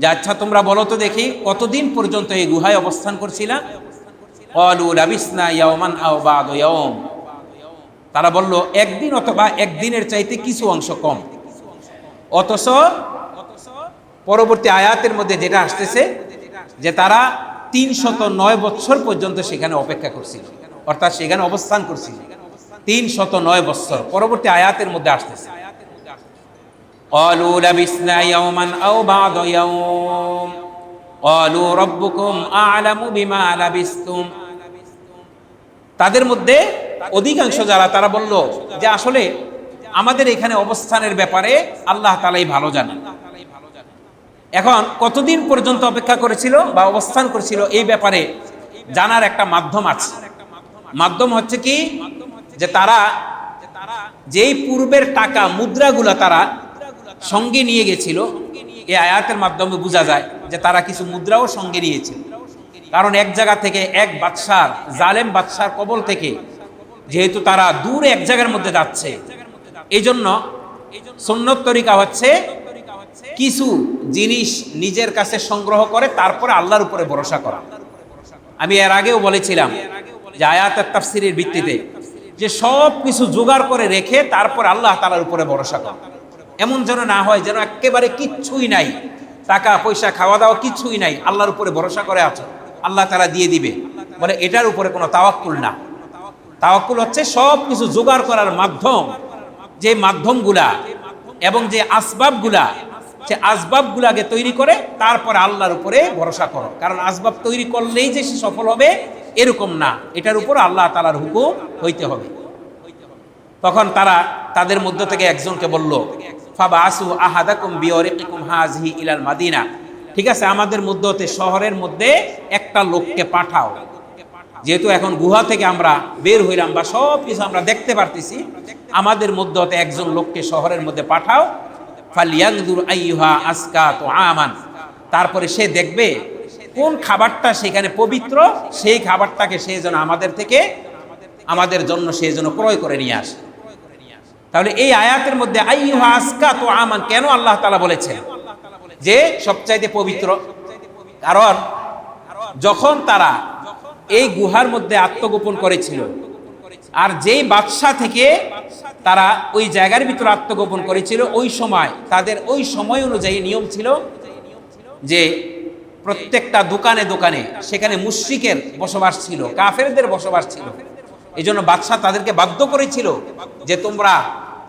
যে আচ্ছা তোমরা বলো তো দেখি, কতদিন পর্যন্ত এই গুহায় অবস্থান করছিলা? অলু রাবিসনা ইয়াওমান আও বাদ ইয়াওম। তারা বলল, একদিন অথবা একদিনের চাইতে কিছু অংশ কম। অথচ পরবর্তী আয়াতের মধ্যে যেটা আসতেছে, যে তারা তিনশত নয় বছর পর্যন্ত সেখানে অপেক্ষা করছিল। অর্থাৎ সেখানে অবস্থান করছিল। তিন শত নয় বছর পরবর্তী আয়াতের মধ্যে আসতেছে। قالوا لبثنا يوما أو بعض يوم قالوا ربكم أعلم بما لبثتم তাদের মধ্যে অধিকাংশ যারা তারা বলল যে আসলে আমাদের এখানে অবস্থানের ব্যাপারে আল্লাহ তালাই ভালো জানেন এখন কতদিন পর্যন্ত অপেক্ষা করেছিল বা অবস্থান করেছিল এই ব্যাপারে জানার একটা মাধ্যম আছে মাধ্যম হচ্ছে কি যে তারা যেই পূর্বের টাকা মুদ্রাগুলো তারা সঙ্গে নিয়ে গেছিল। এই আয়াতের মাধ্যমে বোঝা যায় যে তারা কিছু মুদ্রাও সঙ্গে নিয়েছিল কারণ এক জায়গা থেকে এক বাদশার, জালেম বাদশার কবল থেকে যেহেতু তারা দূরে এক জায়গার মধ্যে যাচ্ছে এই জন্য সন্ন্যত তরিকা হচ্ছে কিছু জিনিস নিজের কাছে সংগ্রহ করে, তারপরে আল্লাহর উপরে ভরসা করা। আমি এর আগেও বলেছিলাম যে আয়াতের তাফসিরের ভিত্তিতে যে সব কিছু জোগাড় করে রেখে তারপর আল্লাহ তালার উপরে ভরসা করা। এমন যেন না হয়, যেন একেবারে কিচ্ছুই নাই। টাকা, পয়সা খাওয়া দাওয়া কিচ্ছুই নাই। আল্লাহর উপরে ভরসা করে আছো। আল্লাহ তারা দিয়ে দিবে। বলে এটার উপরে কোনো তাওয়াক্কুল না। তাওয়াক্কুল হচ্ছে সব কিছু জোগাড় করার মাধ্যম। যে মাধ্যমগুলা এবং যে আসবাবগুলা, সে আসবাবগুলাকে তৈরি করে তারপর আল্লাহর উপরে ভরসা করো। কারণ আসবাব তৈরি করলেই যে সে সফল হবে, এরকম না। এটার উপর আল্লাহ তালার হুকুম হইতে হবে। তখন তারা তাদের মধ্য থেকে একজনকে বলল ফাবা আসু আহাদাকুম বিয়রিকুম হাজহি ইলাল মাদিনা। ঠিক আছে, আমাদের মধ্য হতে শহরের মধ্যে একটা লোককে পাঠাও। যেহেতু এখন গুহা থেকে আমরা বের হইলাম বা সব কিছু আমরা দেখতে পারতেছি, আমাদের মধ্য হতে একজন লোককে শহরের মধ্যে পাঠাও। ফালিয়াংদুর আইহা আসকা তো আমান তারপরে সে দেখবে কোন খাবারটা সেখানে পবিত্র, সেই খাবারটাকে সে যেন আমাদের থেকে, আমাদের জন্য সে যেন ক্রয় করে নিয়ে আসে। তাহলে এই আয়াতের মধ্যে আইহা তো আমান কেন আল্লাহ তালা বলেছেন? যে সবচাইতে পবিত্র কারণ যখন তারা এই গুহার মধ্যে আত্মগোপন করেছিল, আর যেই বাদশা থেকে তারা ওই জায়গার ভিতরে আত্মগোপন করেছিল, ওই সময়, তাদের ওই সময় অনুযায়ী নিয়ম ছিল যে প্রত্যেকটা দোকানে দোকানে সেখানে মুশ্রিকের বসবাস ছিল, কাফেরদের বসবাস ছিল। এই জন্য বাদশাহ তাদেরকে বাধ্য করেছিল যে তোমরা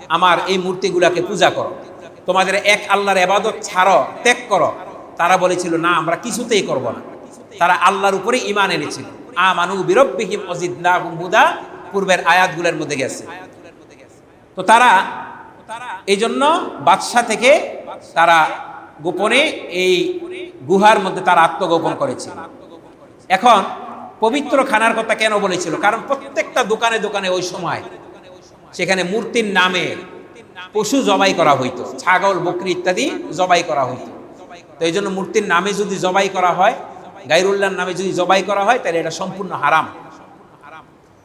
আমার এই মূর্তিগুলাকে পূজা করো। তোমাদের এক আল্লাহর এবাদত ছাড়ো, ত্যাগ করো। তারা বলেছিল, না, আমরা কিছুতেই করব না। তারা আল্লাহর উপরে ইমান এনেছিল। আমানু বিরব্বিহিম অজিদনাহুম হুদা, পূর্বের আয়াতগুলোর মধ্যে গেছে। তো তারা এই জন্য বাদশাহ থেকে তারা গোপনে এই গুহার মধ্যে তারা আত্মগোপন করেছিল এখন পবিত্র খানার কথা কেন বলেছিল? কারণ প্রত্যেকটা দোকানে দোকানে ওই সময় সেখানে মূর্তির নামে পশু জবাই করা হইতো, ছাগল, বকরি ইত্যাদি জবাই করা হইতো। তো এই জন্য মূর্তির নামে যদি জবাই করা হয়, গাইরুল্লাহর নামে যদি জবাই করা হয়, তাহলে এটা সম্পূর্ণ হারাম।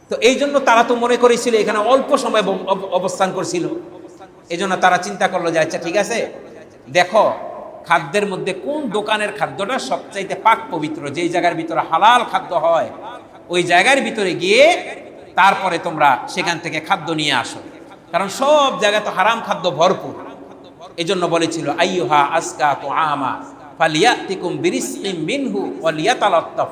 তো এই জন্য তারা তো মনে করেছিল, এখানে অল্প সময় অব- অবস্থান করছিল। এই জন্য তারা চিন্তা করল যে আচ্ছা ঠিক আছে, দেখো, খাদ্যের মধ্যে কোন দোকানের খাদ্যটা সবচাইতে পাক পবিত্র? যেই জায়গার ভিতরে হালাল খাদ্য হয়, ওই জায়গার ভিতরে গিয়ে তারপরে তোমরা সেখান থেকে খাদ্য নিয়ে আসো। কারণ সব জায়গায় তো হারাম খাদ্য ভরপুর। এই জন্য বলেছিল, আইয়ুহা আসকা তো আমা ফালিয়াতিকুম বিরিসকিম মিনহু ওয়ালিয়াতালাত্তাফ।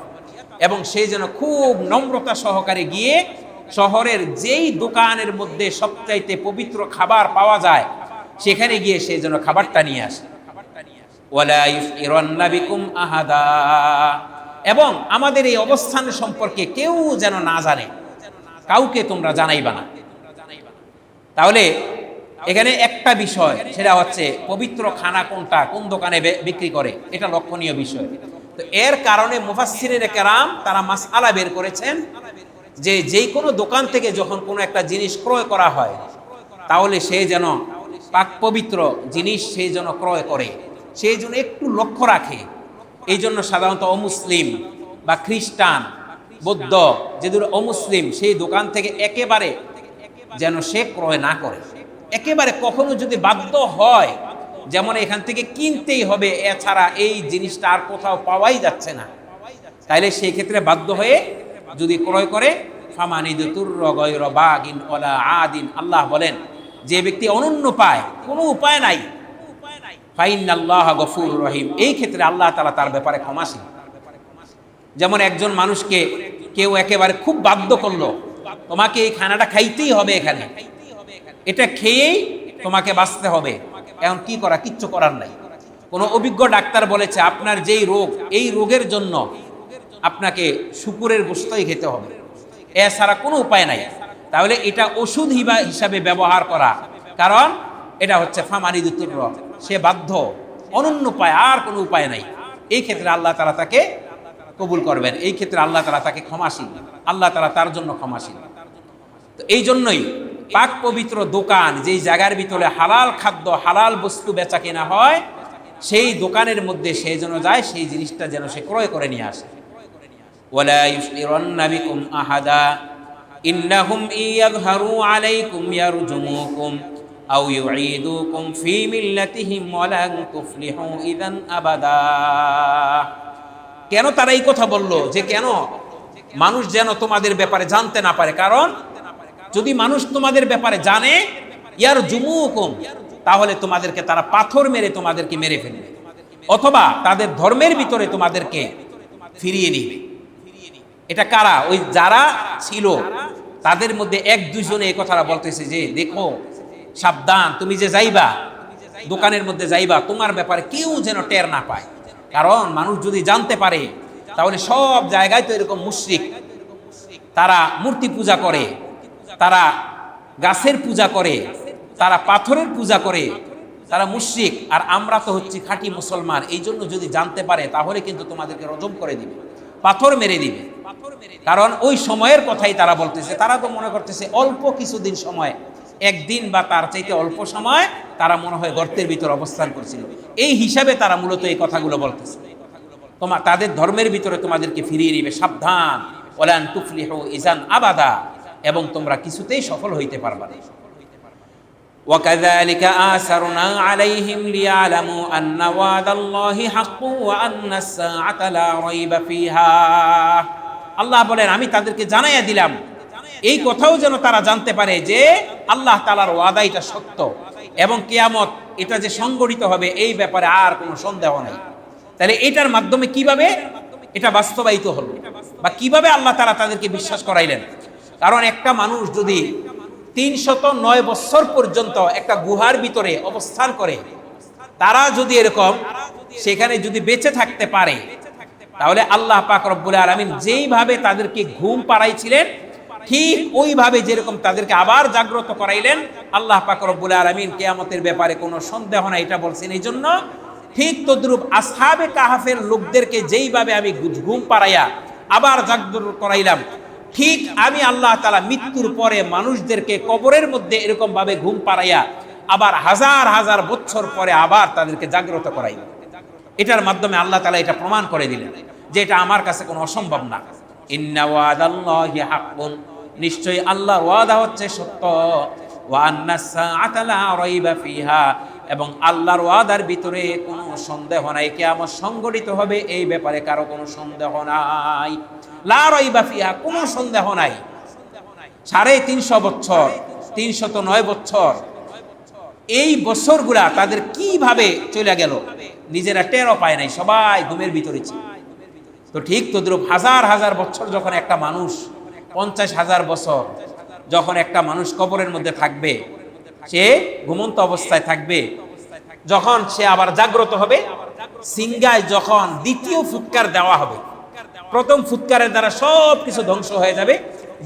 এবং সে যেন খুব নম্রতা সহকারে গিয়ে শহরের যেই দোকানের মধ্যে সবচাইতে পবিত্র খাবার পাওয়া যায়, সেখানে গিয়ে সে যেন খাবারটা নিয়ে আসে। আহাদা। এবং আমাদের এই অবস্থান সম্পর্কে কেউ যেন না জানে। কাউকে তোমরা জানাইবা না। তাহলে এখানে একটা বিষয়, সেটা হচ্ছে পবিত্র খানা কোনটা, কোন দোকানে বিক্রি করে, এটা লক্ষণীয় বিষয়। তো এর কারণে মুফাসসিরের কেরাম তারা মাস আলা বের করেছেন যে যেই কোনো দোকান থেকে যখন কোনো একটা জিনিস ক্রয় করা হয়, তাহলে সে যেন পাক পবিত্র জিনিস সে যেন ক্রয় করে। সেই জন্য একটু লক্ষ্য রাখে। এই জন্য সাধারণত অমুসলিম বা খ্রিস্টান বৌদ্ধ যেগুলো অমুসলিম, সেই দোকান থেকে একেবারে যেন সে ক্রয় না করে। একেবারে কখনো যদি বাধ্য হয়, যেমন এখান থেকে কিনতেই হবে, এছাড়া এই জিনিসটা আর কোথাও পাওয়াই যাচ্ছে না। তাইলে সেই ক্ষেত্রে বাধ্য হয়ে যদি ক্রয় করে আদিন, আল্লাহ বলেন, যে ব্যক্তি অনন্য পায়, কোনো উপায় নাই। ফাইন আল্লাহ গফুর রহিম। এই ক্ষেত্রে আল্লাহ তালা তার ব্যাপারে ক্ষমাসীন যেমন একজন মানুষকে কেউ একেবারে খুব বাধ্য করল, তোমাকে এই খানাটা খাইতেই হবে এখানে। এটা খেয়েই তোমাকে বাঁচতে হবে। এখন কি করা, কিচ্ছু করার নাই। কোনো অভিজ্ঞ ডাক্তার বলেছে, আপনার যেই রোগ, এই রোগের জন্য আপনাকে শুকুরের গোস্তই খেতে হবে। এছাড়া কোনো উপায় নাই। তাহলে এটা ওষুধ হিবা হিসাবে ব্যবহার করা। কারণ এটা হচ্ছে ফামানি দুতুর সে বাধ্য। অনন্য উপায়, আর কোনো উপায় নাই। এই ক্ষেত্রে আল্লাহ তারা তাকে কবুল করবেন। এই ক্ষেত্রে আল্লাহ তালা তাকে ক্ষমাসীন আল্লাহ তালা তার জন্য ক্ষমাসীন তো এই জন্যই পাক পবিত্র দোকান, যেই জায়গার ভিতরে হালাল খাদ্য, হালাল বস্তু বেচা কেনা হয়, সেই দোকানের মধ্যে সে যেন যায়, সেই জিনিসটা যেন সে ক্রয় করে নিয়ে আসে। আহাদা ইদান আবাদা। কেন তারা এই কথা বলল? যে কেন মানুষ যেন তোমাদের ব্যাপারে জানতে না পারে? কারণ যদি মানুষ তোমাদের ব্যাপারে জানে ইয়ার জুমু জুমুকুম তাহলে তোমাদেরকে তারা পাথর মেরে তোমাদেরকে মেরে ফেলবে। অথবা তাদের ধর্মের ভিতরে তোমাদেরকে ফিরিয়ে নিবে। এটা কারা? ওই যারা ছিল, তাদের মধ্যে এক দুজনে এই কথাটা বলতেছে যে, দেখো, সাবধান, তুমি যে যাইবা, দোকানের মধ্যে যাইবা, তোমার ব্যাপারে কেউ যেন টের না পায়। কারণ মানুষ যদি জানতে পারে, তাহলে সব জায়গায় তো এরকম মুশরিক। তারা মূর্তি পূজা করে, তারা গাছের পূজা করে, তারা পাথরের পূজা করে, তারা মুশরিক। আর আমরা তো হচ্ছি খাঁটি মুসলমান, এই জন্য যদি জানতে পারে, তাহলে কিন্তু তোমাদেরকে রজম করে দিবে, পাথর মেরে দিবে। কারণ ওই সময়ের কথাই তারা বলতেছে। তারা তো মনে করতেছে অল্প কিছুদিন সময় একদিন বা তার চাইতে অল্প সময় তারা মনে হয় গর্তের ভিতর অবস্থান করছিল এই হিসাবে তারা মূলত এই কথাগুলো বলতেছে তোমার তাদের ধর্মের ভিতরে তোমাদেরকে ফিরিয়ে নিবে সাবধান ওলান তুফলিহ ইজান আবাদা এবং তোমরা কিছুতেই সফল হইতে পারবা না وكذلك آثرنا عليهم ليعلموا أن وعد الله حق وأن الساعة لا ريب فيها আল্লাহ বলেন আমি তাদেরকে জানাইয়া দিলাম এই কথাও যেন তারা জানতে পারে যে আল্লাহ তালার ওয়াদা এটা সত্য এবং কেয়ামত এটা যে সংগঠিত হবে, এই ব্যাপারে আর কোনো সন্দেহ নাই। তাহলে এটার মাধ্যমে কীভাবে এটা বাস্তবায়িত হলো বা কীভাবে আল্লাহ তালা তাদেরকে বিশ্বাস করাইলেন? কারণ একটা মানুষ যদি তিনশত নয় বছর পর্যন্ত একটা গুহার ভিতরে অবস্থান করে, তারা যদি এরকম সেখানে যদি বেঁচে থাকতে পারে, তাহলে আল্লাহ পাক রব্বুল আলমিন যেইভাবে তাদেরকে ঘুম পাড়াইছিলেন ঠিক ওইভাবে যেরকম তাদেরকে আবার জাগ্রত করাইলেন, আল্লাহ পাক রব্বুল আলমিন কেয়ামতের ব্যাপারে কোনো সন্দেহ নাই, এটা বলছেন এই জন্য ঠিক তদ্রুপ আসহাবে কাহাফের লোকদেরকে যেইভাবে আমি ঘুম পাড়াইয়া আবার জাগ্রত করাইলাম, ঠিক আমি আল্লাহ তালা মৃত্যুর পরে মানুষদেরকে কবরের মধ্যে এরকম ভাবে ঘুম পাড়াইয়া আবার হাজার হাজার বছর পরে আবার তাদেরকে জাগ্রত করাই এটার মাধ্যমে আল্লাহ তালা এটা প্রমাণ করে দিলেন যে এটা আমার কাছে কোনো অসম্ভব না। ইন্না ওয়াদাল্লাহি হাক্কুন। নিশ্চয়ই আল্লাহর ওয়াদা হচ্ছে সত্য। ফিহা। এবং আল্লাহর ওয়াদার ভিতরে কোনো সন্দেহ নাই, কিয়ামত সংগঠিত হবে, এই ব্যাপারে কারও কোনো সন্দেহ নাই। লা রাইবা ফিহা, কোনো সন্দেহ নাই। সাড়ে তিনশো বছর, তিনশত নয় বছর। এই বছরগুলা তাদের কীভাবে চলে গেল? নিজেরা টেরও পায় নাই, সবাই ঘুমের ভিতরে ছিল। তো ঠিক তদ্রুপ হাজার হাজার বছর যখন একটা মানুষ, পঞ্চাশ হাজার বছর যখন একটা মানুষ কবরের মধ্যে থাকবে, সে ঘুমন্ত অবস্থায় থাকবে, যখন সে আবার জাগ্রত হবে সিঙ্গায় যখন দ্বিতীয় ফুৎকার দেওয়া হবে, প্রথম ফুৎকারের দ্বারা সব কিছু ধ্বংস হয়ে যাবে,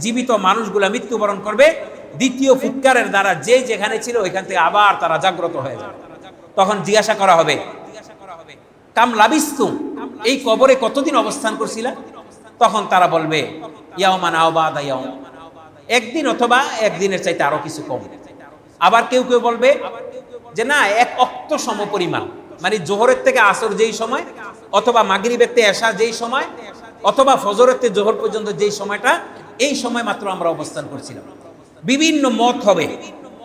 জীবিত মানুষগুলা মৃত্যুবরণ করবে, দ্বিতীয় ফুৎকারের দ্বারা যে যেখানে ছিল ওইখান থেকে আবার তারা জাগ্রত হয়ে যাবে। তখন জিজ্ঞাসা করা হবে, কাম লাবিস্তুম? এই কবরে কতদিন অবস্থান করছিলা? তখন তারা বলবে ইয়াওমান আওবাদা একদিন অথবা একদিনের চাইতে আরও কিছু কম। আবার কেউ কেউ বলবে যে না, এক অক্ত সম পরিমাণ। মানে জোহরের থেকে আসর যেই সময়, অথবা মাগরিবের থেকে এসা যেই সময়, অথবা ফজরের থেকে জোহর পর্যন্ত যেই সময়টা, এই সময় মাত্র আমরা অবস্থান করছিলাম। বিভিন্ন মত হবে।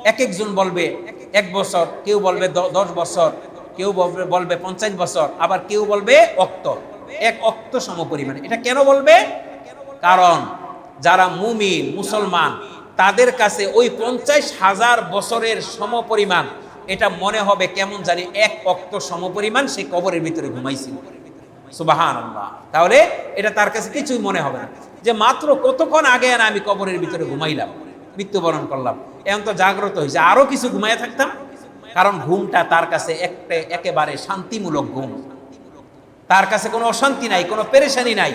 এক একজন বলবে, এক বছর। কেউ বলবে দশ বছর। কেউ বলবে পঞ্চাশ বছর, আবার কেউ বলবে অক্ত। এক অক্ত সম পরিমাণে। এটা কেন বলবে? কারণ যারা মুমিন, মুসলমান, তাদের কাছে ওই পঞ্চাশ হাজার বছরের সম পরিমাণ, এটা মনে হবে কেমন জানি এক অক্ত সম পরিমাণ সে কবরের ভিতরে ঘুমাইছিল। তাহলে এটা তার কাছে কিছুই মনে হবে না। যে মাত্র কতক্ষণ আগে আমি কবরের ভিতরে ঘুমাইলাম, মৃত্যুবরণ করলাম। এখন তো জাগ্রত হয়েছে, আরও কিছু ঘুমাইয়া থাকতাম। কারণ ঘুমটা তার কাছে একটা একেবারে শান্তিমূলক ঘুম। তার কাছে কোনো অশান্তি নাই, কোনো পেরেশানি নাই।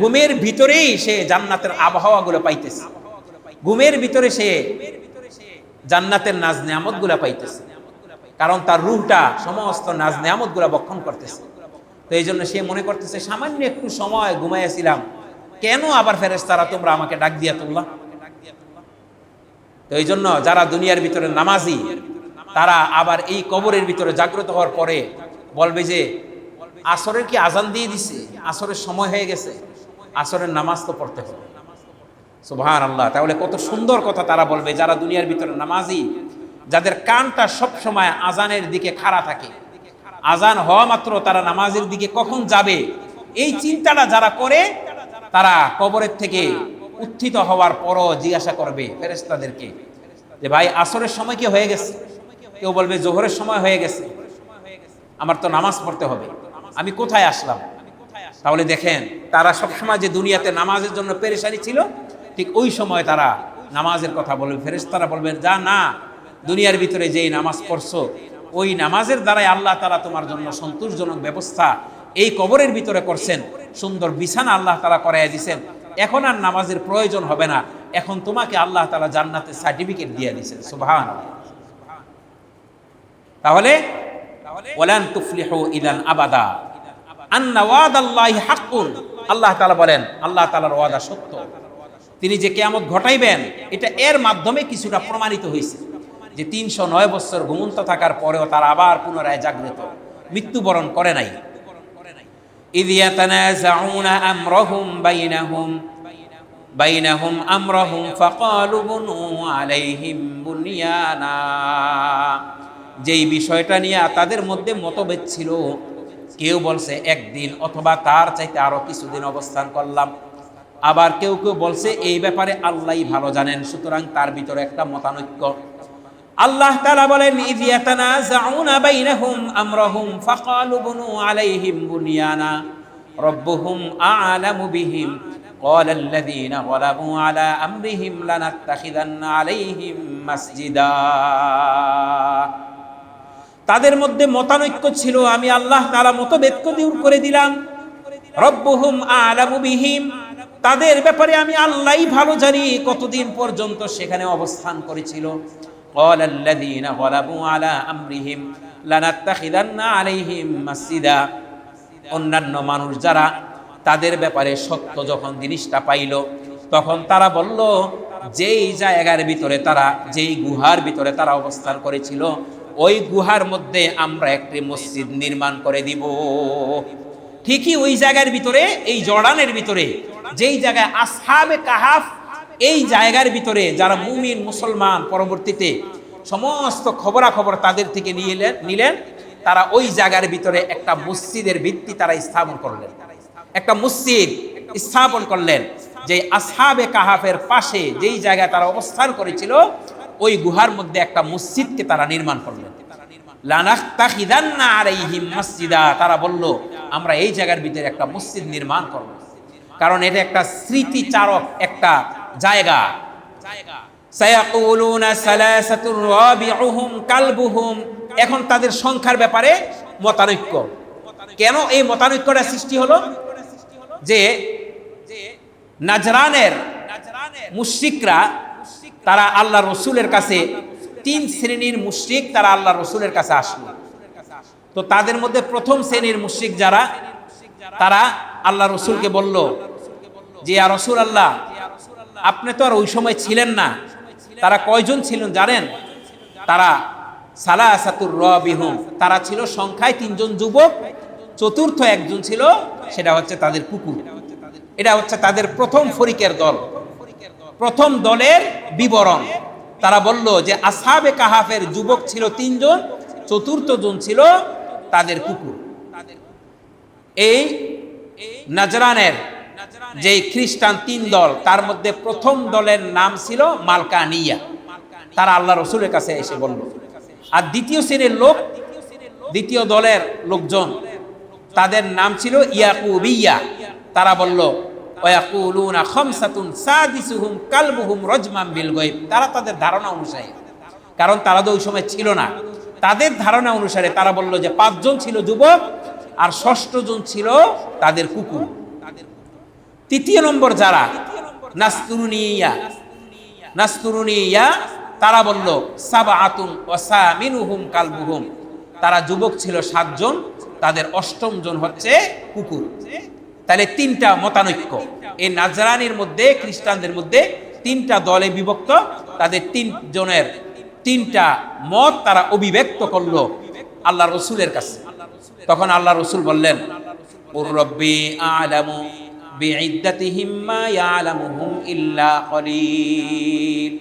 ঘুমের ভিতরেই সে জান্নাতের আবহাওয়াগুলো পাইতেছে। ঘুমের ভিতরে সে জান্নাতের নাজ নিয়ামতগুলা পাইতেছে। কারণ তার রুহটা সমস্ত নাজ নিয়ামতগুলা বক্ষণ করতেছে। তো এই জন্য সে মনে করতেছে, সামান্য একটু সময় ঘুমাইয়াছিলাম, কেন আবার ফেরেস তারা তোমরা আমাকে ডাক দিয়া তুললা? তো এই জন্য যারা দুনিয়ার ভিতরে নামাজি তারা আবার এই কবরের ভিতরে জাগ্রত হওয়ার পরে বলবে যে, আসরের কি আজান দিয়ে দিছে? আসরের সময় হয়ে গেছে। আসরের নামাজ তো পড়তে হবে। সুবহান আল্লাহ তাহলে কত সুন্দর কথা তারা বলবে, যারা দুনিয়ার ভিতরে নামাজি, যাদের কানটা সব সময় আজানের দিকে খাড়া থাকে। আজান হওয়া মাত্র তারা নামাজের দিকে কখন যাবে? এই চিন্তাটা যারা করে, তারা কবরের থেকে উত্থিত হওয়ার পরও জিজ্ঞাসা করবে ফেরেস্তাদেরকে যে, ভাই, আসরের সময় কি হয়ে গেছে? কেউ বলবে, জোহরের সময় হয়ে গেছে। আমার তো নামাজ পড়তে হবে। আমি কোথায় আসলাম? তাহলে দেখেন, তারা সবসময় যে দুনিয়াতে নামাজের জন্য পেরেশানি ছিল, ঠিক ওই সময় তারা নামাজের কথা বলবে। ফেরেশতারা বলবেন, যা না, দুনিয়ার ভিতরে যেই নামাজ পড়ছো, ওই নামাজের দ্বারাই আল্লাহ তারা তোমার জন্য সন্তোষজনক ব্যবস্থা এই কবরের ভিতরে করছেন। সুন্দর বিছানা আল্লাহ তারা করাই দিছেন। এখন আর নামাজের প্রয়োজন হবে না। এখন তোমাকে আল্লাহ তালা জান্নাতের সার্টিফিকেট দিয়ে দিয়েছেন সুবহান তাহলে বলেন তুফলিহ ইদান আবাদা। আন্না ওয়াদ আল্লাহ হাক্কুন। আল্লাহ তালা বলেন আল্লাহ তালার ওয়াদা সত্য। তিনি যে কেয়ামত ঘটাইবেন এটা এর মাধ্যমে কিছুটা প্রমাণিত হয়েছে যে তিনশো নয় বছর ঘুমন্ত থাকার পরেও তার আবার পুনরায় জাগ্রত। মৃত্যুবরণ করে নাই। আমরহুম ফাকালু বুনু আলাইহিম বুনিয়ানা। أمرهم فقالوا بنوا عليهم بنيانا যেই বিষয়টা নিয়ে তাদের মধ্যে মতভেদ ছিল কেউ বলছে একদিন অথবা তার চাইতে আরো কিছুদিন অবস্থান করলাম আবার কেউ কেউ বলছে এই ব্যাপারে আল্লাহই ভালো জানেন সুতরাং তার ভিতরে একটা মতানৈক্য আল্লাহ তাআলা বলেন ইয ইয়াতানাযাউনা বাইনাহুম আমরাহুম ফাকালু বুনু আলাইহিম বুনিয়ানা রব্বুহুম আ'লামু বিহিম قال الذين غلبوا على أمرهم لنتخذن عليهم مسجدا তাদের মধ্যে মতানৈক্য ছিল, আমি আল্লাহ তালা মতভেদ্য দূর করে দিলাম। রব্বহুম আলামুবিহিম তাদের ব্যাপারে আমি আল্লাহই ভালো জানি, কতদিন পর্যন্ত সেখানে অবস্থান করেছিল। অন্যান্য মানুষ যারা তাদের ব্যাপারে সত্য যখন জিনিসটা পাইল, তখন তারা বলল, যেই জায়গার ভিতরে তারা, যেই গুহার ভিতরে তারা অবস্থান করেছিল ওই গুহার মধ্যে আমরা একটি মসজিদ নির্মাণ করে দিব। ঠিকই ওই জায়গার ভিতরে, এই জর্ডানের ভিতরে, যেই জায়গায় আসহাবে কাহাফ, এই জায়গার ভিতরে যারা মুমিন, মুসলমান পরবর্তীতে সমস্ত খবরাখবর তাদের থেকে নিয়ে নিলেন, তারা ওই জায়গার ভিতরে একটা মসজিদের ভিত্তি তারা স্থাপন করলেন। একটা মসজিদ স্থাপন করলেন যে আসহাবে কাহাফের পাশে যেই জায়গায় তারা অবস্থান করেছিল ওই গুহার মধ্যে একটা মসজিদকে তারা নির্মাণ করলেন মসজিদা। তারা বলল, আমরা এই জায়গার ভিতরে একটা মসজিদ নির্মাণ করব। কারণ এটা একটা স্মৃতিচারক একটা জায়গা। এখন তাদের সংখ্যার ব্যাপারে মতানৈক্য। কেন এই মতানৈক্যটা সৃষ্টি হলো? যে নাজরানের মুশরিকরা তারা আল্লাহ রসুলের কাছে, তিন শ্রেণির মুশরিক তারা আল্লাহ রসুলের কাছে আসলো। তো তাদের মধ্যে প্রথম শ্রেণির মুশরিক যারা, তারা আল্লাহ রসুলকে বলল যে আর রসুল আল্লাহ আপনি তো আর ওই সময় ছিলেন না। তারা কয়জন ছিলেন জানেন? তারা সালা আসাতুর রবিহুম, তারা ছিল সংখ্যায় তিনজন যুবক, চতুর্থ একজন ছিল, সেটা হচ্ছে তাদের কুকুর। এটা হচ্ছে তাদের প্রথম ফরিকের দল। প্রথম দলের বিবরণ। তারা বলল যে আসাবে কাহাফের যুবক ছিল তিনজন, চতুর্থ জন ছিল তাদের কুকুর। এই নাজরানের যে খ্রিস্টান তিন দল, তার মধ্যে প্রথম দলের নাম ছিল মালকানিয়া। তারা আল্লাহ রসুলের কাছে এসে বলল, আর দ্বিতীয় শ্রেণির লোক, দ্বিতীয় দলের লোকজন, তাদের নাম ছিল ইয়াকুবিয়া। তারা বলল ওয়াকুলুনা খামসাতুন সাদিসুহুম কালবুহুম রজমাম বিল গায়ব। তারা তাদের ধারণা অনুসারে। কারণ তারা তো ওই সময় ছিল না। তাদের ধারণা অনুসারে তারা বলল যে পাঁচজন ছিল যুবক আর ষষ্ঠ জন ছিল তাদের কুকুর। তৃতীয় নম্বর যারা? নাস্তুরুনিয়া। নাস্তুরুনিয়া, তারা বলল সাবা আতুন ওসামিনুহুম কালবুহুম। তারা যুবক ছিল সাতজন, তাদের অষ্টম জন হচ্ছে কুকুর। তাহলে তিনটা মতানৈক্য। এই নাজরানির মধ্যে, খ্রিস্টানদের মধ্যে তিনটা দলে বিভক্ত। তাদের তিন জনের তিনটা মত তারা অভিব্যক্ত করল আল্লাহ রসুলের কাছে। তখন আল্লাহ রসুল বললেন "কুর রব্বি আলামু বিইদ্দাতিহিম মা ইয়ালামুহুম ইল্লা কলিল।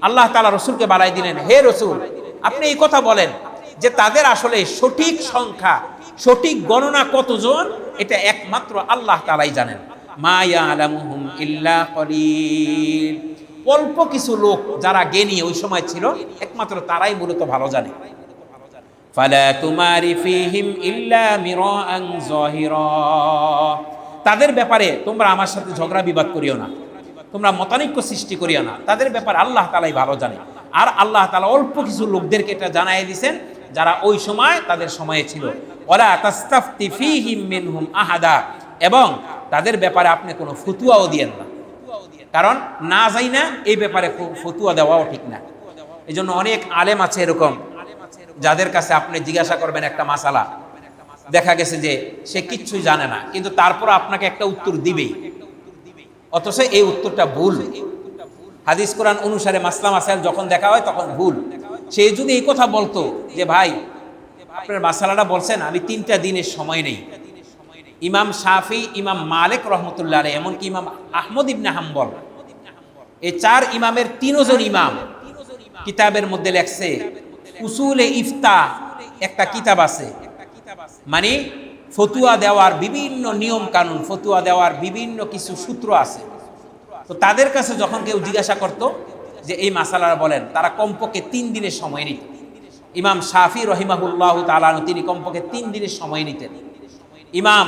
আল্লাহ তাআলা রসুলকে বাড়াই দিলেন, হে রসুল, আপনি এই কথা বলেন যে তাদের আসলে সঠিক সংখ্যা সঠিক গণনা কতজন? এটা একমাত্র আল্লাহ তালাই জানেন। মা ইয়ালামুহুম ইল্লা কলিল। অল্প কিছু লোক যারা জ্ঞানী ওই সময় ছিল, একমাত্র তারাই মূলত ভালো জানে। ইল্লা তাদের ব্যাপারে তোমরা আমার সাথে ঝগড়া বিবাদ করিও না। তোমরা মতানৈক্য সৃষ্টি করিও না। তাদের ব্যাপারে আল্লাহ তালাই ভালো জানে। আর আল্লাহ তালা অল্প কিছু লোকদেরকে এটা জানাই দিয়েছেন যারা ওই সময় তাদের সময়ে ছিল। ওলা তাস্তাফতি ফিহিম মিনহুম আহাদা। এবং তাদের ব্যাপারে আপনি কোনো ফতুয়াও দিয়েন না। কারণ না যাই না, এই ব্যাপারে ফতুয়া দেওয়াও ঠিক না। এই জন্য অনেক আলেম আছে এরকম, যাদের কাছে আপনি জিজ্ঞাসা করবেন একটা মাসালা। দেখা গেছে যে সে কিচ্ছুই জানে না, কিন্তু তারপর আপনাকে একটা উত্তর দিবেই। অথচ এই উত্তরটা ভুল। হাদিস কোরআন অনুসারে মাসলা মাসাইল যখন দেখা হয় তখন ভুল। সে যদি এই কথা বলতো যে, ভাই আপনার মাসালাটা বলছেন, আমি তিনটা দিনের সময় নেই। ইমাম শাফি, ইমাম মালিক রহমতুল্লাহ আলাই এমনকি ইমাম আহমদ ইবনে হাম্বল। এই চার ইমামের তিনজন ইমাম কিতাবের মধ্যে লেখছে, উসুলে ইফতা একটা কিতাব আছে। মানে ফতুয়া দেওয়ার বিভিন্ন নিয়ম কানুন, ফতুয়া দেওয়ার বিভিন্ন কিছু সূত্র আছে। তো তাদের কাছে যখন কেউ জিজ্ঞাসা করত যে এই মাসালারা বলেন, তারা কমপক্ষে তিন দিনের সময় নিত। ইমাম শাফি রহিমাহুল্লাহ তালানু তিনি কমপক্ষে তিন দিনের সময় নিতেন। ইমাম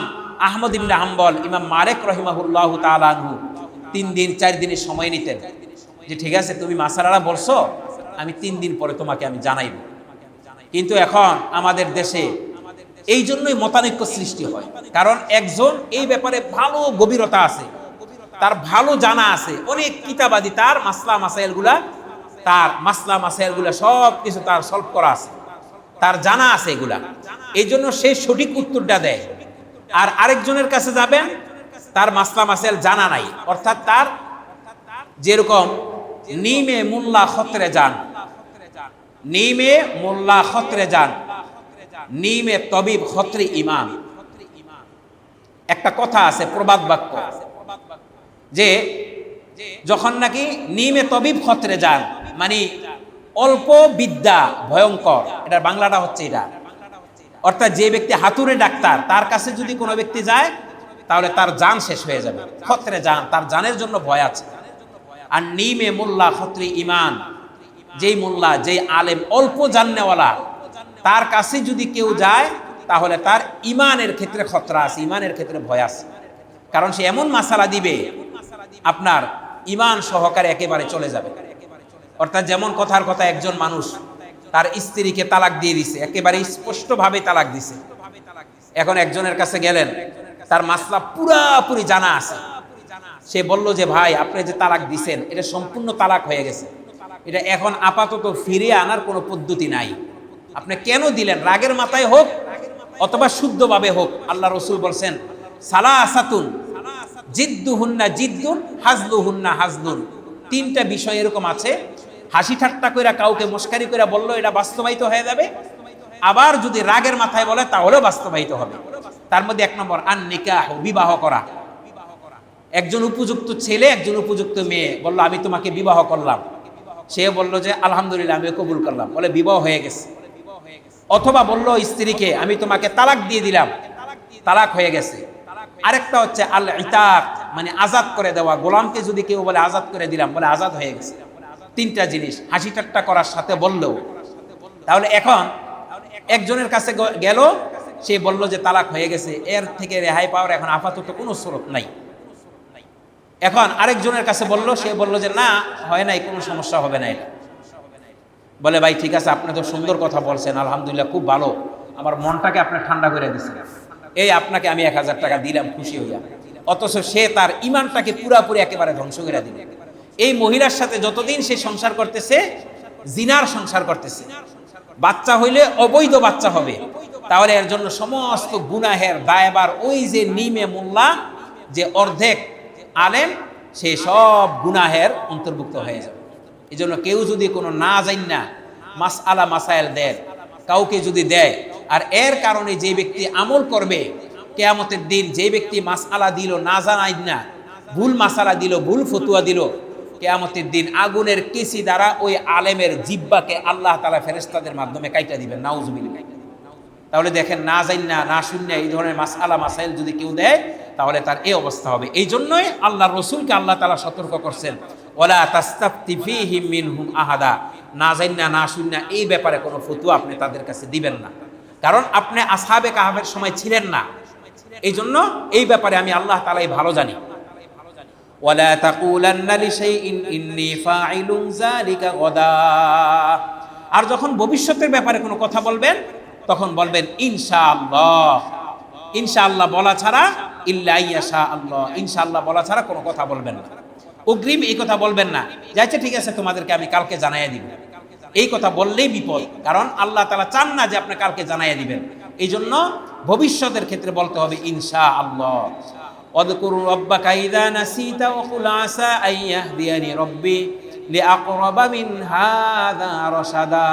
আহমদ ইবনে হাম্বল, ইমাম মারেক রহিমাহুল্লাহ তালানহু তিন দিন, চার দিনের সময় নিতেন। যে ঠিক আছে, তুমি মাসালারা বলছো, আমি তিন দিন পরে তোমাকে আমি জানাইব। কিন্তু এখন আমাদের দেশে এই জন্যই মতানৈক্য সৃষ্টি হয়। কারণ একজন এই ব্যাপারে ভালো গভীরতা আছে, তার ভালো জানা আছে, অনেক কিতাবাদি, তার মাসলা, মাসাইলগুলা তার মাসলা, মাসাইলগুলা সব কিছু তার সলভ করা আছে। তার জানা আছে এগুলা। এই জন্য সে সঠিক উত্তরটা দেয়। আর আরেকজনের কাছে যাবেন, তার মাসলা, মাসাইল জানা নাই। অর্থাৎ তার যেরকম, নিমে মোল্লা খতরে যান। নিমে মোল্লা খতরে যান। নিমে তবিব খত্রি ইমাম। একটা কথা আছে, প্রবাদ বাক্য। যে যখন নাকি নিমে তবিব খতরে যান মানে অল্প বিদ্যা, ভয়ঙ্কর। এটা বাংলাটা হচ্ছে এটা। অর্থাৎ যে ব্যক্তি হাতুড়ে ডাক্তার, তার কাছে যদি কোনো ব্যক্তি যায়, তাহলে তার জান শেষ হয়ে যাবে। খতরে যান তার জানের জন্য ভয় আছে। আর নিমে মোল্লা খত্রি ইমান যেই মোল্লা, যেই আলেম, অল্প জাননেওয়ালা, তার কাছে যদি কেউ যায়, তাহলে তার ইমানের ক্ষেত্রে খতরা আছে ইমানের ক্ষেত্রে ভয় আছে। কারণ সে এমন মাসালা দিবে, আপনার ইমান সহকারে একেবারে চলে যাবে। অর্থাৎ যেমন কথার কথা একজন মানুষ তার স্ত্রীকে তালাক দিয়ে দিছে, একেবারে স্পষ্টভাবে তালাক দিছে। এখন একজনের কাছে গেলেন, তার মাসলা পুরাপুরি জানা আছে। সে বলল যে, ভাই, আপনি যে তালাক দিছেন, এটা সম্পূর্ণ তালাক হয়ে গেছে। এটা এখন আপাতত ফিরিয়ে আনার কোনো পদ্ধতি নাই। আপনি কেন দিলেন? রাগের মাথায় হোক অথবা শুদ্ধভাবে হোক, আল্লাহ রসুল বলছেন সালা আসাতুন জিদ্দু হুন্না জিদ্দুন হাজলু হুন্না হাজলুন। তিনটা বিষয় এরকম আছে হাসি ঠাট্টা কইরা কাউকে মস্কারি কইরা বলল, এটা বাস্তবায়িত হয়ে যাবে। আবার যদি রাগের মাথায় বলে, তাহলেও বাস্তবায়িত হবে। তার মধ্যে এক নম্বর, আন নিকাহ, বিবাহ করা। একজন উপযুক্ত ছেলে, একজন উপযুক্ত মেয়ে বলল, আমি তোমাকে বিবাহ করলাম। সে বলল যে, আলহামদুলিল্লাহ আমি কবুল করলাম। বলে, বিবাহ হয়ে গেছে। অথবা বলল স্ত্রীকে, আমি তোমাকে তালাক দিয়ে দিলাম। তালাক হয়ে গেছে। আরেকটা হচ্ছে আল ইতাক মানে আজাদ করে দেওয়া। গোলামকে যদি কেউ বলে, আজাদ করে দিলাম, বলে, আজাদ হয়ে গেছে। তিনটা জিনিস হাসি ঠাট্টা করার সাথে বললেও। তাহলে এখন একজনের কাছে গেল, সে বলল যে তালাক হয়ে গেছে, এর থেকে রেহাই পাওয়ার এখন আপাতত কোনো স্রোত নাই। এখন আরেকজনের কাছে বলল, সে বলল যে না, হয় নাই, কোনো সমস্যা হবে না এটা। বলে, ভাই, ঠিক আছে, আপনি তো সুন্দর কথা বলছেন, আলহামদুলিল্লাহ, খুব ভালো। আমার মনটাকে আপনি ঠান্ডা করে দিচ্ছেন এই আপনাকে আমি এক হাজার টাকা দিলাম, খুশি হইয়া। অথচ সে তার ইমানটাকে পুরাপুরি একেবারে ধ্বংস করে দিল। এই মহিলার সাথে যতদিন সে সংসার করতেছে, জিনার সংসার করতেছে। বাচ্চা হইলে অবৈধ বাচ্চা হবে। তাহলে এর জন্য সমস্ত গুনাহের দায়বার ওই যে নিমে মোল্লা, যে অর্ধেক আলেম, সে সব গুনাহের অন্তর্ভুক্ত হয়ে যাবে। এই জন্য কেউ যদি কোনো না জান না মাস আলা মাসাইল দেয়, কাউকে যদি দেয়, আর এর কারণে যে ব্যক্তি আমল করবে, কেয়ামতের দিন যে ব্যক্তি মাস আলা দিল, না জানাই না, ভুল মাসালা দিল, ভুল ফতুয়া দিল কেয়ামতের দিন আগুনের কেসি দ্বারা ওই আলেমের জিব্বাকে আল্লাহ তালা ফেরেস্তাদের মাধ্যমে কাইটা দিবেন, নাউজুবিল্লাহ। তাহলে দেখেন না জান না না শূন্য এই ধরনের মাস আলা মাসাইল যদি কেউ দেয়, তাহলে তার এই অবস্থা হবে। এই জন্যই আল্লাহ রসুলকে আল্লাহ তালা সতর্ক করছেন ওলা তাস্তাফতি ফিহিম মিনহুম আহাদা। না জান না না শূন্য এই ব্যাপারে কোনো ফতুয়া আপনি তাদের কাছে দিবেন না। কারণ আপনি আসহাবে কাহাবের সময় ছিলেন না। এই জন্য এই ব্যাপারে আমি আল্লাহ তালাই ভালো জানি। ওয়ালা তাকুলান্না লিশাইইন ইন্নী ফাইলুন যালিকা গদা। আর যখন ভবিষ্যতের ব্যাপারে কোনো কথা বলবেন, তখন বলবেন, ইনশাআল্লাহ। ইনশাআল্লাহ বলা ছাড়া ইল্লা ইয়াশা আল্লাহ ইনশাআল্লাহ বলা ছাড়া কোনো কথা বলবেন না। অগ্রিম এই কথা বলবেন না। যাইছে আচ্ছা, ঠিক আছে, তোমাদেরকে আমি কালকে জানাইয়া দিব। এই কথা বললেই বিপদ, কারণ আল্লাহ তালা চান না যে আপনি কালকে জানাইয়া দিবেন। এই জন্য ভবিষ্যতের ক্ষেত্রে বলতে হবে ইনশা আল্লাহ অদকুর রব্বা কাইদা নাসিতা ওকুল আসা আইয়াহ দিয়ানি রব্বি লিআকরাবা মিন হাদা রসাদা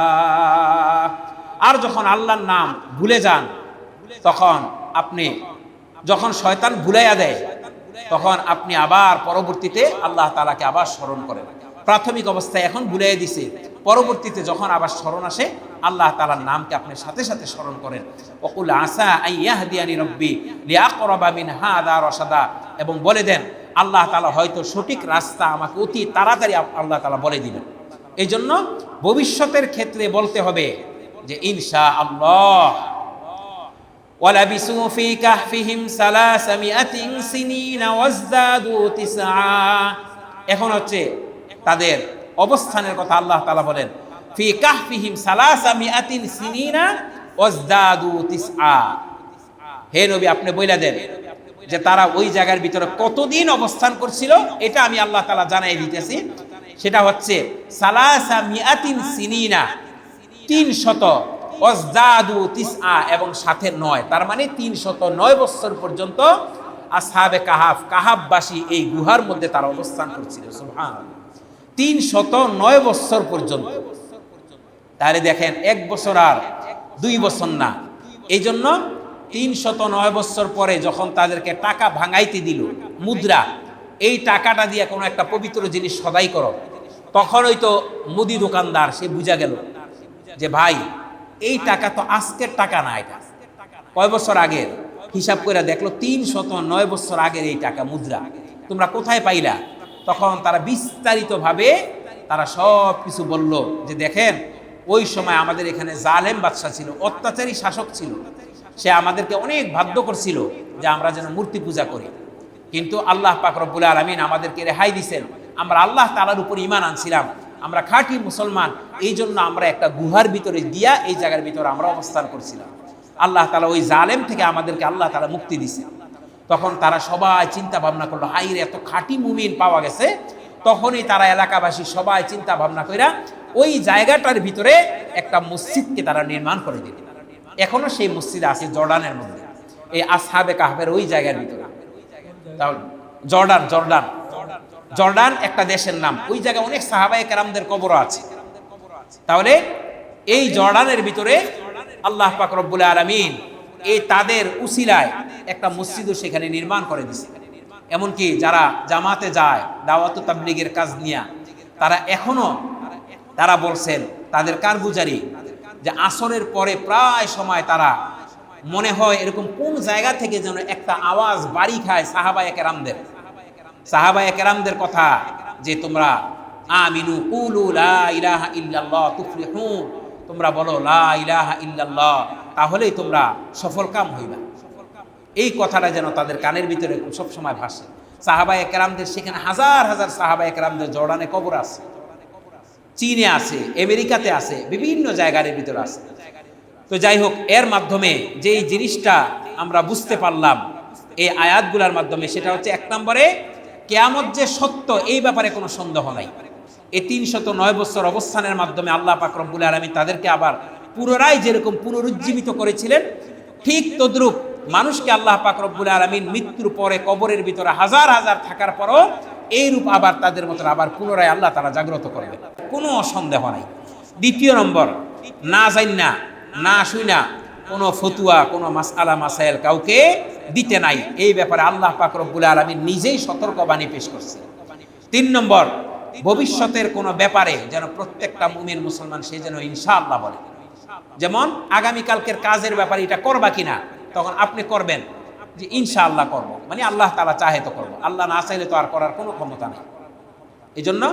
আর যখন আল্লাহর নাম ভুলে যান, তখন আপনি যখন শয়তান ভুলাইয়া দেয়, তখন আপনি আবার পরবর্তীতে আল্লাহ তালাকে আবার স্মরণ করেন। প্রাথমিক অবস্থায় এখন ভুলাইয়া দিছে। পরবর্তীতে যখন আবার স্মরণ আসে, আল্লাহ তালার নামকে আপনি সাথে সাথে স্মরণ করেন। অকুল আসা আইয়াহদিয়ানি রব্বি করবিন হা আদা রসাদা এবং বলে দেন, আল্লাহ তালা হয়তো সঠিক রাস্তা আমাকে অতি তাড়াতাড়ি আল্লাহ তালা বলে দিবেন। এই জন্য ভবিষ্যতের ক্ষেত্রে বলতে হবে যে ইনশা আল্লাহ এখন হচ্ছে তাদের অবস্থানের কথা আল্লাহ তালা বলেন, ফি কাহফিহিম সালাসামিআতিন সিনিনা ওয়াজদাদু তিসআ। হে নবী, আপনি বইলা দেন যে তারা ওই জায়গার ভিতরে কতদিন অবস্থান করছিল, এটা আমি আল্লাহ তাআলা জানাই দিতেছি। সেটা হচ্ছে, সালাসা মিয়াতিন সিনিনা, তিন শত অজদাদু তিসআ এবং সাথে নয়। তার মানে তিন শত নয় বছর পর্যন্ত আসহাবে কাহাফ কাহাববাসী এই গুহার মধ্যে তারা অবস্থান করছিল। সুবহান তিন শত নয় বছর পর্যন্ত। তাহলে দেখেন, এক বছর আর দুই বছর না। এই জন্য তিন শত নয় বছর পরে যখন তাদেরকে টাকা ভাঙাইতে দিল, মুদ্রা, এই টাকাটা দিয়ে কোনো একটা পবিত্র জিনিস সদাই করো, তখন ওই তো মুদি দোকানদার, সে বুঝা গেল যে ভাই, এই টাকা তো আজকের টাকা না এটা। কয় বছর আগের? হিসাব করে দেখল তিন শত নয় বছর আগের এই টাকা মুদ্রা। তোমরা কোথায় পাইলা? তখন তারা বিস্তারিতভাবে তারা সব কিছু বলল যে দেখেন, ওই সময় আমাদের এখানে জালেম বাদশা ছিল, অত্যাচারী শাসক ছিল। সে আমাদেরকে অনেক বাধ্য করছিল যে আমরা যেন মূর্তি পূজা করি। কিন্তু আল্লাহ পাক রব্বুল আলমিন আমাদেরকে রেহাই দিছেন। আমরা আল্লাহ তালার উপর ইমান আনছিলাম। আমরা খাঁটি মুসলমান এই জন্য আমরা একটা গুহার ভিতরে গিয়া এই জায়গার ভিতরে আমরা অবস্থান করছিলাম। আল্লাহ তালা ওই জালেম থেকে আমাদেরকে আল্লাহ তালা মুক্তি দিছে। তখন তারা সবাই চিন্তা ভাবনা করল হাইরে এত খাঁটি মুমিন পাওয়া গেছে। তখনই তারা এলাকাবাসী সবাই চিন্তা ভাবনা কইরা ওই জায়গাটার ভিতরে একটা মসজিদকে তারা নির্মাণ করে দিল। এখনও সেই মসজিদ আছে জর্ডানের মধ্যে। এই আসহাবে কাহাবের ওই জায়গার ভিতরে। Jordan Jordan. জর্ডান একটা দেশের নাম। ওই জায়গায় অনেক সাহাবায়ে কেরামদের কবর আছে। তাহলে এই জর্ডানের ভিতরে আল্লাহ পাক রব্বুল আলমিন এই তাদের উসিলায় একটা মসজিদও সেখানে নির্মাণ করে দিছে। এমনকি যারা জামাতে যায় দাওয়াত তাবলিগের কাজ নিয়া, তারা এখনও তারা বলছেন, তাদের কারগুজারি যে আসরের পরে প্রায় সময় তারা মনে হয় এরকম কোন জায়গা থেকে যেন একটা আওয়াজ বাড়ি খায় সাহাবা একেরামদের সাহাবা একেরামদের কথা যে তোমরা আমিনু কুলু লা ইলাহা ইল্লাল্লাহ তুফলিহুন। তোমরা বলো, লা ইলাহা ইল্লাল্লাহ তাহলেই তোমরা সফল কাম হইবা। এই কথাটা যেন তাদের কানের ভিতরে সব সময় ভাসে। সাহাবা একরামদের সেখানে হাজার হাজার সাহাবা একরামদের জর্ডানে কবর আছে। চীনে আছে, আমেরিকাতে আছে, বিভিন্ন জায়গার ভিতরে আছে। তো যাই হোক, এর মাধ্যমে যে জিনিসটা আমরা বুঝতে পারলাম এই আয়াতগুলোর মাধ্যমে, সেটা হচ্ছে এক নম্বরে, কেয়ামত যে সত্য, এই ব্যাপারে কোনো সন্দেহ নাই। এই তিনশত নয় বছর অবস্থানের মাধ্যমে আল্লাহ পাক রব্বুল আলমী তাদেরকে আবার পুনরায় যেরকম পুনরুজ্জীবিত করেছিলেন, ঠিক তদ্রূপ মানুষকে আল্লাহ পাক রব্বুল আলমিন মৃত্যুর পরে কবরের ভিতরে হাজার হাজার থাকার পরও এই রূপ আবার তাদের মতো আবার পুনরায় আল্লাহ তারা জাগ্রত করবে। কোনো সন্দেহ নাই। দ্বিতীয় নম্বর, না যাই না না শুই না, কোনো ফতুয়া, কোনো মাসালা মাসাইল কাউকে দিতে নাই। এই ব্যাপারে আল্লাহ পাক রব্বুল আলমিন নিজেই সতর্কবাণী পেশ করছে তিন নম্বর ভবিষ্যতের কোনো ব্যাপারে যেন প্রত্যেকটা মুমিন মুসলমান সে যেন ইনশাআল্লাহ বলে। যেমন আগামীকালকের কাজের ব্যাপারে এটা করবা কিনা, তখন আপনি করবেন যে ইনশাআল্লাহ করব। মানে আল্লাহ তালা চাহে তো করব। আল্লাহ না চাইলে তো আর করার কোনো ক্ষমতা নেই। এই জন্য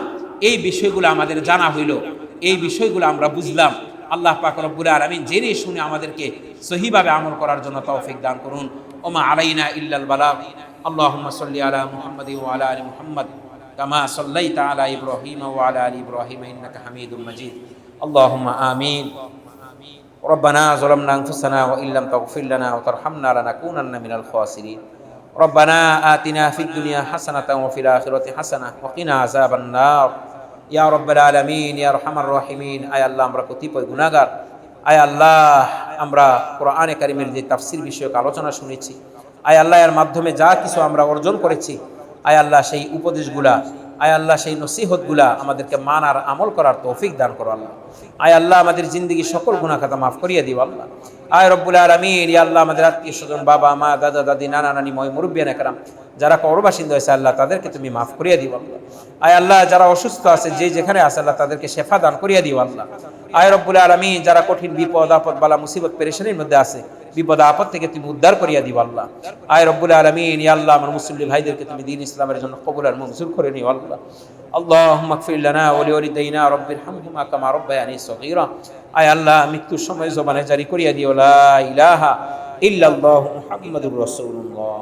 এই বিষয়গুলো আমাদের জানা হইল, এই বিষয়গুলো আমরা বুঝলাম। আল্লাহ পাক রব্বুল আলামিন জেনে শুনে আমাদেরকে সহিভাবে আমল করার জন্য তৌফিক দান করুন। ওমা আলাইনা ইল্লাল বালাগ। আল্লাহুম্মা সাল্লি আলা মুহাম্মাদি ওয়া আলা আলি মুহাম্মাদ। কামা সাল্লাইতা আলা ইব্রাহিম ওয়া আলা আলি ইব্রাহিম ইন্নাকা হামিদুম মাজিদ আল্লাহুম্মা আমিন ربنا ظلمنا انفسنا وان لم تغفر لنا وترحمنا لنكونن من الخاسرين ربنا آتنا في الدنيا حسنة وفي الآخرة حسنة وقنا عذاب النار ইয়া রব্বাল আলামিন ইয়া রহমান রহিমিন আয় আল্লাহ আমরা কতিপয় গুণাগার আয় আল্লাহ আমরা কোরআনে কারিমের যে তাফসির বিষয়ক আলোচনা শুনেছি আয় আল্লাহ এর মাধ্যমে যা কিছু আমরা অর্জন করেছি আয় আল্লাহ সেই উপদেশগুলা, আয় আল্লাহ সেই নসিহতগুলা আমাদেরকে মানার, আমল করার তৌফিক দান করো আল্লাহ। আয় আল্লাহ আমাদের জিন্দগি সকল গুণা খাতা মাফ করিয়ে দিও আল্লাহ। আয় রব্বুল আলমিন, ইয়া আল্লাহ আমাদের আত্মীয় স্বজন, বাবা, মা, দাদা, দাদি, নানা, নানি ময় মুরব্বিয়ান একরাম যারা কবর বাসিন্দা হয়েছে আল্লাহ, তাদেরকে তুমি মাফ করিয়ে দিও আল্লাহ। আয় আল্লাহ যারা অসুস্থ আছে, যে যেখানে আছে আল্লাহ, তাদেরকে শেফা দান করিয়ে দিও আল্লাহ। আয় রব্বুল আলমিন, যারা কঠিন বিপদ আপদ বালা মুসিবত, পেরেশানির মধ্যে আছে বিপদ আপদ থেকে তুমি উদ্ধার করিয়া দিব আল্লাহ। আয় রব্বুল আলমিন, ইয়া আল্লাহ, আমার মুসলিম ভাইদেরকে তুমি দিন ইসলামের জন্য কবুল আর মঞ্জুর করে নিও আল্লাহ। আল্লাহ মকফিল্লানা ওলি ওলিদাইনা রব্বির হামহুমা কামা রব্বায়ানি সগীরা। আয় আল্লাহ, মৃত্যুর সময় জবানে জারি করিয়া দিও, লা ইলাহা ইল্লাল্লাহু মুহাম্মাদুর রাসূলুল্লাহ।